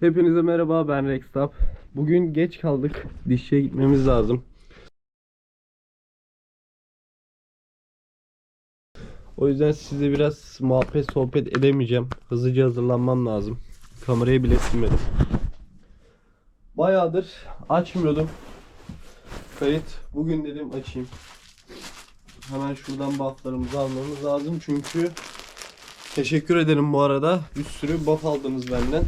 Hepinize merhaba ben Rextap. Bugün geç kaldık. Dişçiye gitmemiz lazım. O yüzden size biraz muhabbet sohbet edemeyeceğim. Hızlıca hazırlanmam lazım. Kamerayı bile silmedim. Bayağıdır açmıyordum. Kayıt. Bugün dedim açayım. Hemen şuradan bufflarımızı almamız lazım çünkü Teşekkür ederim bu arada. Bir sürü buff aldınız benden.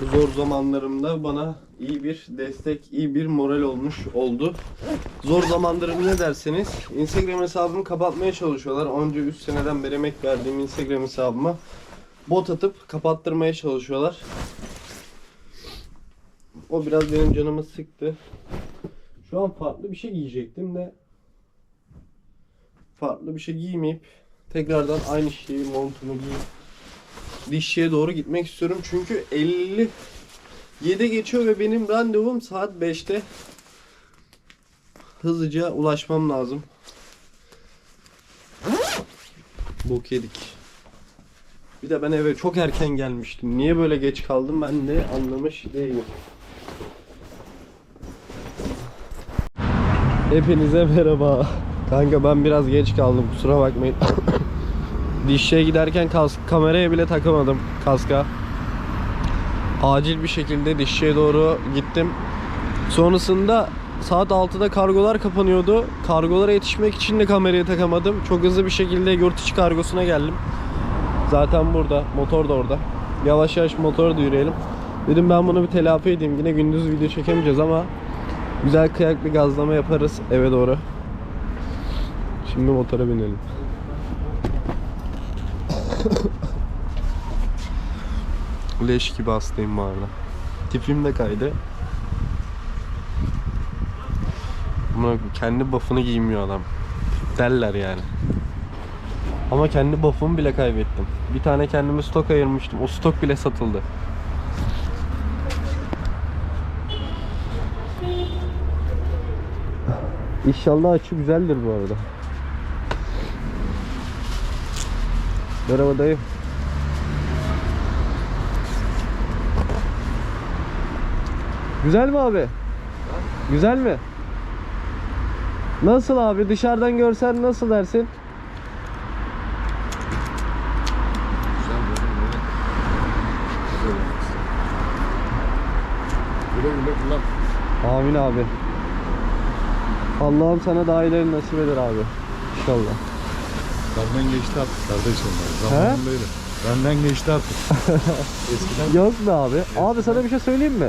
Bu zor zamanlarımda bana iyi bir destek, iyi bir moral olmuş oldu. Zor zamanlarım ne derseniz Instagram hesabımı kapatmaya çalışıyorlar. Onca 3 seneden beri emek verdiğim Instagram hesabıma bot atıp kapattırmaya çalışıyorlar. O biraz benim canımı sıktı. Şu an farklı bir şey giyecektim de farklı bir şey giymeyip tekrardan aynı şeyi montumu giyip dişçiye doğru gitmek istiyorum. Çünkü 50 7 geçiyor ve benim randevum saat 5'te. Hızlıca ulaşmam lazım. Bok yedik. Bir de ben eve çok erken gelmiştim. Niye böyle geç kaldım ben de anlamış değilim. Hepinize merhaba. Kanka ben biraz geç kaldım kusura bakmayın. Dişçiye giderken kask, kameraya bile takamadım kaska. Acil bir şekilde dişçiye doğru gittim. Sonrasında saat 6'da kargolar kapanıyordu. Kargolara yetişmek için de kamerayı takamadım. Çok hızlı bir şekilde yurt içi kargosuna geldim. Zaten burada. Motor da orada. Yavaş yavaş motora da yürüyelim. Dedim ben bunu bir telafi edeyim. Yine gündüz video çekemeyeceğiz ama güzel kıyak bir gazlama yaparız eve doğru. Şimdi motora binelim. Leş gibi hastayım bu arada. Tipim de kaydı. Buna kendi buff'ını giymiyor adam. Derler yani. Ama kendi buff'ımı bile kaybettim. Bir tane kendime stok ayırmıştım. O stok bile satıldı. İnşallah açı güzeldir bu arada. Merhaba dayı. Güzel mi abi? Güzel mi? Nasıl abi? Dışarıdan görsen nasıl dersin? Amin abi. Allah'ım sana daha iyilerini nasip eder abi. İnşallah. Benden geçti artık kardeş onlar. Zamanında öyle. Benden geçti artık. Eskiden Yok be abi. Abi sana bir şey söyleyeyim mi?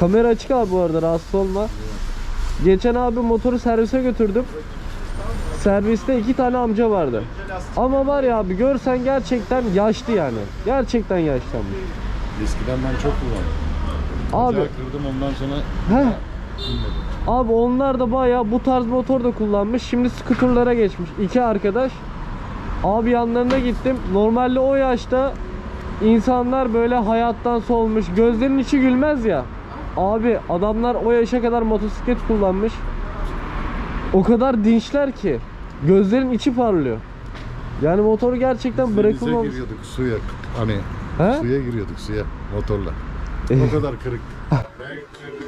Kamera açık abi bu arada rahatsız olma. Geçen abi motoru servise götürdüm. Serviste iki tane amca vardı. Ama var ya abi görsen gerçekten yaşlı yani. Gerçekten yaşlanmış. eskiden ben çok kullandım. Abi kırdım ondan sonra heh. Abi onlar da bayağı bu tarz motor da kullanmış. Şimdi skuterlara geçmiş. İki arkadaş. Abi yanlarına gittim. Normalde o yaşta insanlar böyle hayattan solmuş. Gözlerinin içi gülmez ya. Abi adamlar o yaşa kadar motosiklet kullanmış. O kadar dinçler ki gözlerin içi parlıyor. Yani motoru gerçekten denize bırakılmamış. giriyorduk suya. Hani He? suya giriyorduk suya motorla. Eh. O kadar kırık.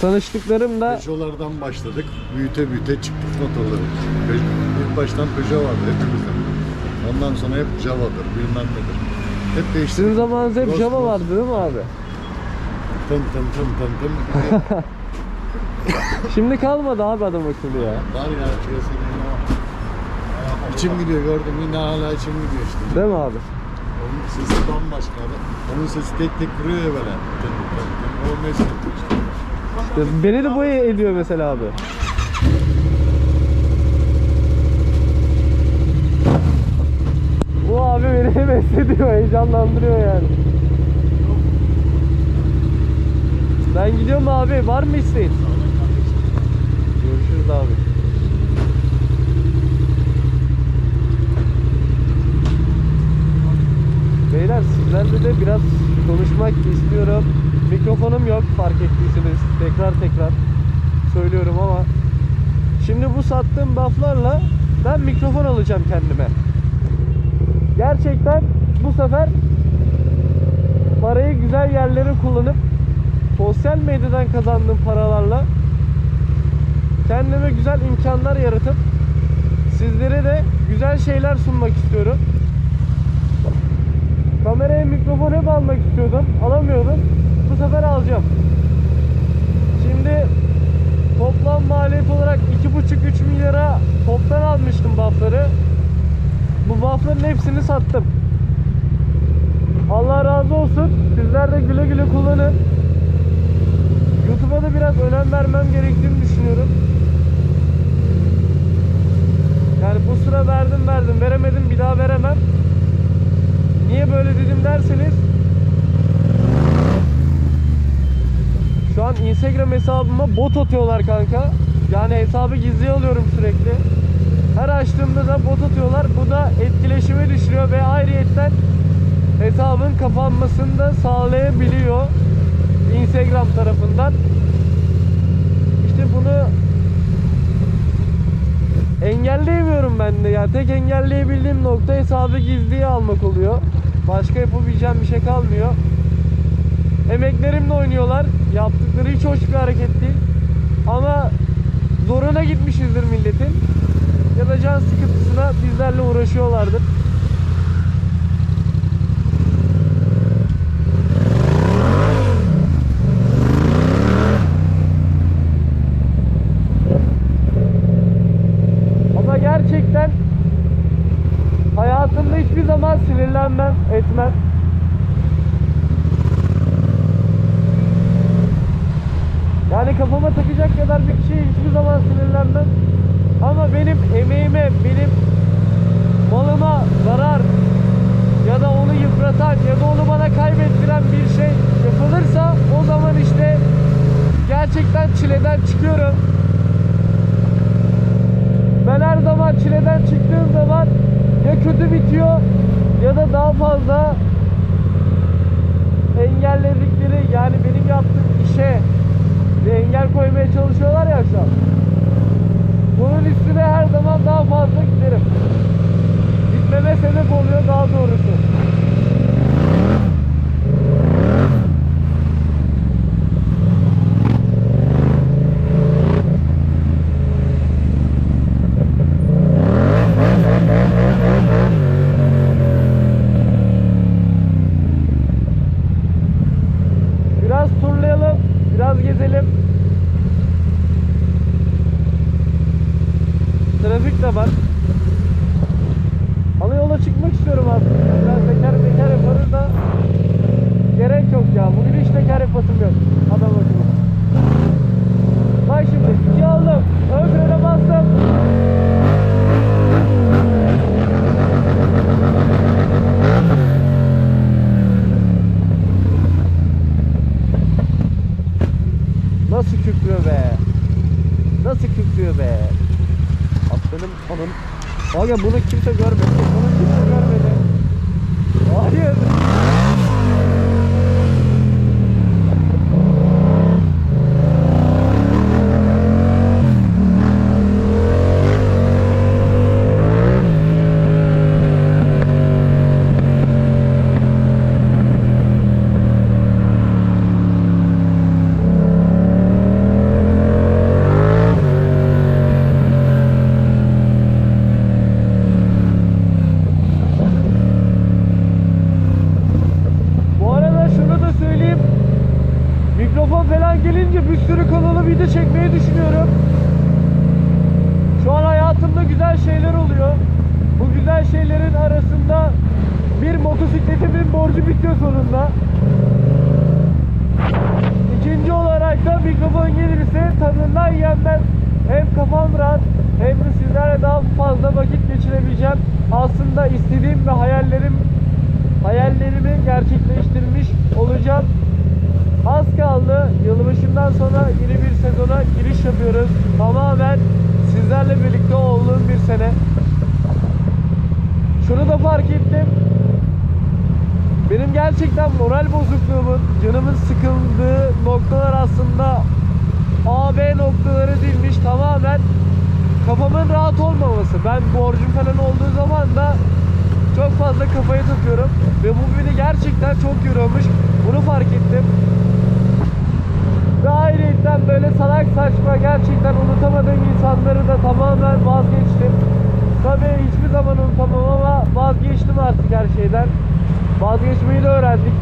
Tanıştıklarım da Peugeot'lardan başladık. Büyüte büyüte çıktık motorları. Pe- İlk baştan Peugeot vardı hepimizde. Ondan sonra hep Java'dır bilmem nedir. Hep değiştirdik. sizin zamanınızda hep Java cross. vardı değil mi abi? Tım tım tım tım tım. Şimdi kalmadı abi adam akıllı ya. Var ya piyasada. İçim gidiyor gördüm yine hala içim gidiyor işte. Değil mi abi? Onun sesi bambaşka abi. Onun sesi tek tek vuruyor ya böyle. O mesut işte. Beni de bu ediyor mesela abi. Bu abi beni heves ediyor, heyecanlandırıyor yani. Ben gidiyorum abi, var mı isteğin? Görüşürüz abi. Beyler sizlerle de biraz konuşmak istiyorum. Mikrofonum yok fark ettiyseniz. Tekrar tekrar söylüyorum ama şimdi bu sattığım bufflarla ben mikrofon alacağım kendime. Gerçekten bu sefer parayı güzel yerlere kullanıp sosyal medyadan kazandığım paralarla kendime güzel imkanlar yaratıp sizlere de güzel şeyler sunmak istiyorum. Kameraya mikrofon hep almak istiyordum. Alamıyordum. Bu sefer alacağım. Şimdi toplam maliyet olarak 2,5-3 milyara toptan almıştım buffları. Bu buffların hepsini sattım. Allah razı olsun. Sizler de güle güle kullanın. YouTube'a da biraz önem vermem gerektiğini düşünüyorum. Yani bu sıra verdim verdim veremedim bir daha veremem. Niye böyle dedim derseniz Şu an Instagram hesabıma bot atıyorlar kanka. Yani hesabı gizliye alıyorum sürekli. Her açtığımda da bot atıyorlar. Bu da etkileşimi düşürüyor ve ayrıyetten hesabın kapanmasını da sağlayabiliyor Instagram tarafından. İşte bunu engelleyemiyorum ben de ya. Tek engelleyebildiğim nokta hesabı gizliye almak oluyor. Başka yapabileceğim bir şey kalmıyor. Emeklerimle oynuyorlar. Yaptıkları hiç hoş bir hareket değil. Ama zoruna gitmişizdir milletin. Ya da can sıkıntısına bizlerle uğraşıyorlardır. Ama gerçekten hayatımda hiçbir zaman sinirlenmem, etmem. Yani kafama takacak kadar bir kişiye hiçbir zaman sinirlenmem. Ama benim emeğime, benim malıma zarar ya da onu yıpratan ya da onu bana kaybettiren bir şey yapılırsa o zaman işte gerçekten çileden çıkıyorum. Ben her zaman çileden çıktığım zaman ya kötü bitiyor ya da daha fazla engelledikleri yani benim yaptığım işe engel koymaya çalışıyorlar ya an. Bunun üstüne her zaman daha fazla giderim. Gitmeme sebep oluyor daha doğrusu. Biraz turlayalım, biraz gezelim. Trafik de var. Ana yola çıkmak istiyorum aslında. Biraz teker teker yaparız da gerek yok ya. Bugün hiç teker yapasım yok. Adam akıllı. Bak şimdi iki aldım. Ön frene bastım. Nasıl kükrüyor be? Nasıl kükrüyor be? Aslanım onun. Aga bunu kimse görmedi. Bunu kimse görmedi. Hayır. Bu arada şunu da söyleyeyim. Mikrofon falan gelince bir sürü kanalı video çekmeyi düşünüyorum. Şu an hayatımda güzel şeyler oluyor. Bu güzel şeylerin arasında bir motosikletimin borcu bitiyor sonunda. İkinci olarak da mikrofon gelirse tadından yenmez. Hem kafam rahat hem de sizlerle daha fazla vakit geçirebileceğim. Aslında istediğim ve hayallerim hayallerimi gerçekleştirmiş olacağım. Az kaldı. Yılbaşından sonra yeni bir sezona giriş yapıyoruz. Tamamen sizlerle birlikte olduğum bir sene. Şunu da fark ettim. benim gerçekten moral bozukluğumun, canımın sıkıldığı noktalar aslında A, B noktaları değilmiş. Tamamen kafamın rahat olmaması. Ben borcum falan olduğu zaman da çok fazla kafayı takıyorum. Ve bu beni gerçekten çok yoruyormuş. Bunu fark ettim. Ve ayrıca böyle salak saçma gerçekten unutamadığım insanları da tamamen vazgeçtim. Tabii hiçbir zaman unutamam ama vazgeçtim artık her şeyden. Vazgeçmeyi de öğrendik.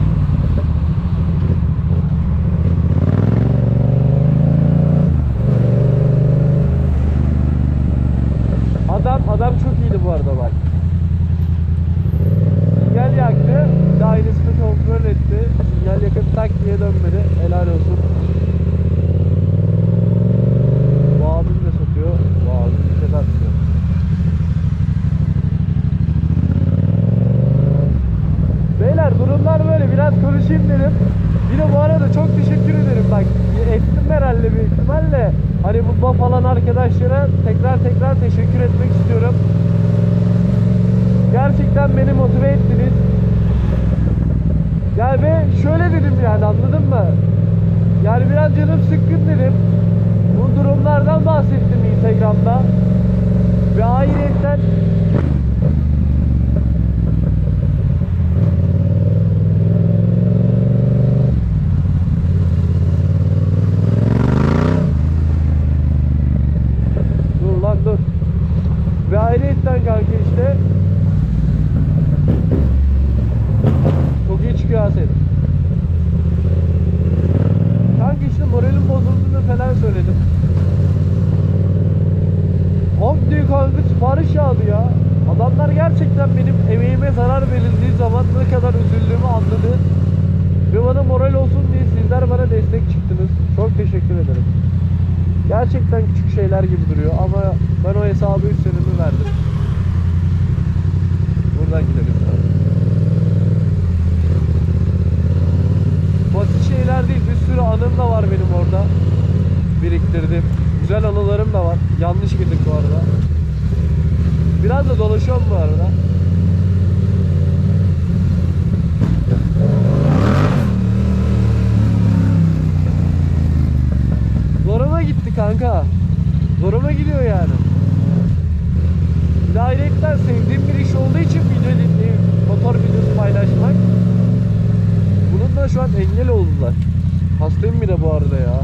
Adam adam çok iyiydi bu arada bak. Sinyal yaktı. Bir de aynısını kontrol etti. Sinyal yakıp tak diye dönmedi. Helal olsun. Bu abim de satıyor. Bu abim bir şey satmıyor. Beyler durumlar böyle biraz konuşayım dedim. Bir de bu arada çok teşekkür ederim bak ettim herhalde büyük ihtimalle. Hani bu BA falan arkadaşlara tekrar tekrar teşekkür etmek istiyorum. Gerçekten beni motive ettiniz. Yani ve şöyle dedim yani anladın mı? Yani biraz canım sıkkın dedim. Bu durumlardan bahsettim Instagram'da. Ve ayrıca Dur lan dur. Ve ayrıyetten kanka işte Senin. Kanka işte moralim bozulduğunu falan söyledim. Hop diyor kanka sipariş yağdı ya. Adamlar gerçekten benim emeğime zarar verildiği zaman ne kadar üzüldüğümü anladı. Ve bana moral olsun diye sizler bana destek çıktınız. Çok teşekkür ederim. Gerçekten küçük şeyler gibi duruyor ama ben o hesabı üstlenimi verdim. Buradan gidelim. Şeyler değil, bir sürü anım da var benim orada. Biriktirdim. Güzel anılarım da var. Yanlış gittik bu arada. Biraz da dolaşıyorum bu arada. Zoruma gitti kanka. Zoruma gidiyor yani. Ayrıca sevdiğim bir iş olduğu için video editliği, motor videosu paylaşmak. Şu an engel oldular. Hastayım bir de bu arada ya.